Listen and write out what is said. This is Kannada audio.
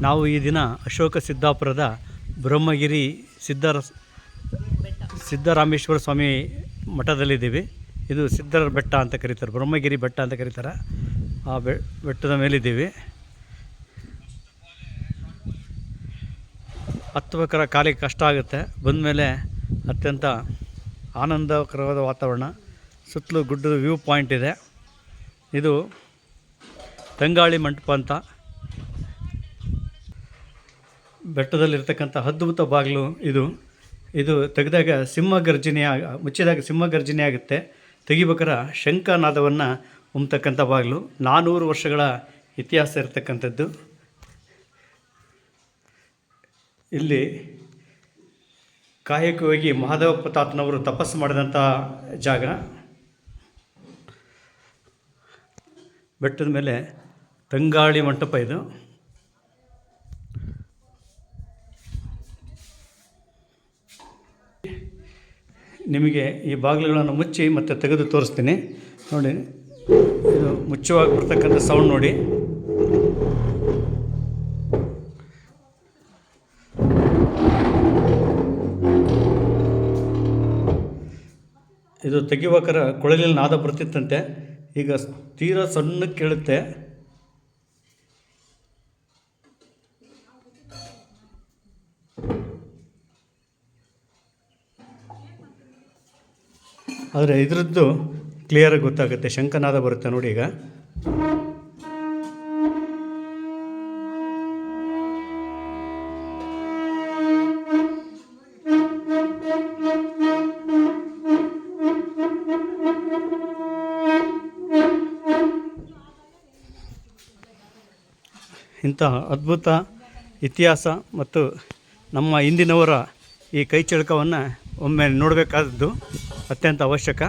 ನಾವು ಈ ದಿನ ಅಶೋಕ ಸಿದ್ದಾಪುರದ ಬ್ರಹ್ಮಗಿರಿ ಸಿದ್ಧರ ಸಿದ್ದರಾಮೇಶ್ವರ ಸ್ವಾಮಿ ಮಠದಲ್ಲಿದ್ದೀವಿ. ಇದು ಸಿದ್ಧರ ಬೆಟ್ಟ ಅಂತ ಕರೀತಾರೆ, ಬ್ರಹ್ಮಗಿರಿ ಬೆಟ್ಟ ಅಂತ ಕರೀತಾರೆ. ಆ ಬೆ, ಬೆಟ್ಟದ ಮೇಲಿದ್ದೀವಿ. ಹತ್ತಬೇಕರ ಕಾಲಿಗೆ ಕಷ್ಟ ಆಗುತ್ತೆ. ಬಂದಮೇಲೆ ಅತ್ಯಂತ ಆನಂದಕರವಾದ ವಾತಾವರಣ, ಸುತ್ತಲೂ ಗುಡ್ಡದ ವ್ಯೂ ಪಾಯಿಂಟ್ ಇದೆ. ಇದು ತಂಗಾಳಿ ಮಂಟಪ ಅಂತ ಬೆಟ್ಟದಲ್ಲಿರ್ತಕ್ಕಂಥ ಅದ್ಭುತ ಬಾಗಿಲು ಇದು. ಇದು ತೆಗೆದಾಗ ಸಿಂಹ ಗರ್ಜನೆ ಮುಚ್ಚಿದಾಗ ಸಿಂಹ ಗರ್ಜನೆ ಆಗುತ್ತೆ. ತೆಗಿಬೇಕಾರೆ ಶಂಖನಾದವನ್ನು ಉಮ್ತಕ್ಕಂಥ ಬಾಗಿಲು. ನಾನ್ನೂರು ವರ್ಷಗಳ ಇತಿಹಾಸ ಇರತಕ್ಕಂಥದ್ದು. ಇಲ್ಲಿ ಕಾಯಕವಾಗಿ ಮಹಾದೇವಪ್ಪ ತಾತನವರು ತಪಸ್ಸು ಮಾಡಿದಂಥ ಜಾಗ. ಬೆಟ್ಟದ ಮೇಲೆ ತಂಗಾಳಿ ಮಂಟಪ ಇದು. ನಿಮಗೆ ಈ ಬಾಗಿಲುಗಳನ್ನು ಮುಚ್ಚಿ ಮತ್ತೆ ತೆಗೆದು ತೋರಿಸ್ತೀನಿ. ನೋಡಿ, ಇದು ಮುಚ್ಚುವಾಗ ಬರ್ತಕ್ಕಂಥ ಸೌಂಡ್ ನೋಡಿ. ಇದು ತೆಗಿಬೇಕಾರೆ ಕೊಳಲಿನ ನಾದ ಬರ್ತಿತ್ತಂತೆ. ಈಗ ತೀರಾ ಸಣ್ಣ ಕೇಳುತ್ತೆ. ಆದರೆ ಇದರದ್ದು ಕ್ಲಿಯರಾಗಿ ಗೊತ್ತಾಗುತ್ತೆ. ಶಂಕನಾದ ಬರುತ್ತೆ ನೋಡಿ ಈಗ. ಇಂತಹ ಅದ್ಭುತ ಇತಿಹಾಸ ಮತ್ತು ನಮ್ಮ ಹಿಂದಿನವರ ಈ ಕೈ ಚಳಕವನ್ನು ಒಮ್ಮೆ ನೋಡಬೇಕಾದದ್ದು. ಅತ್ಯಂತ ಅವಶ್ಯಕ.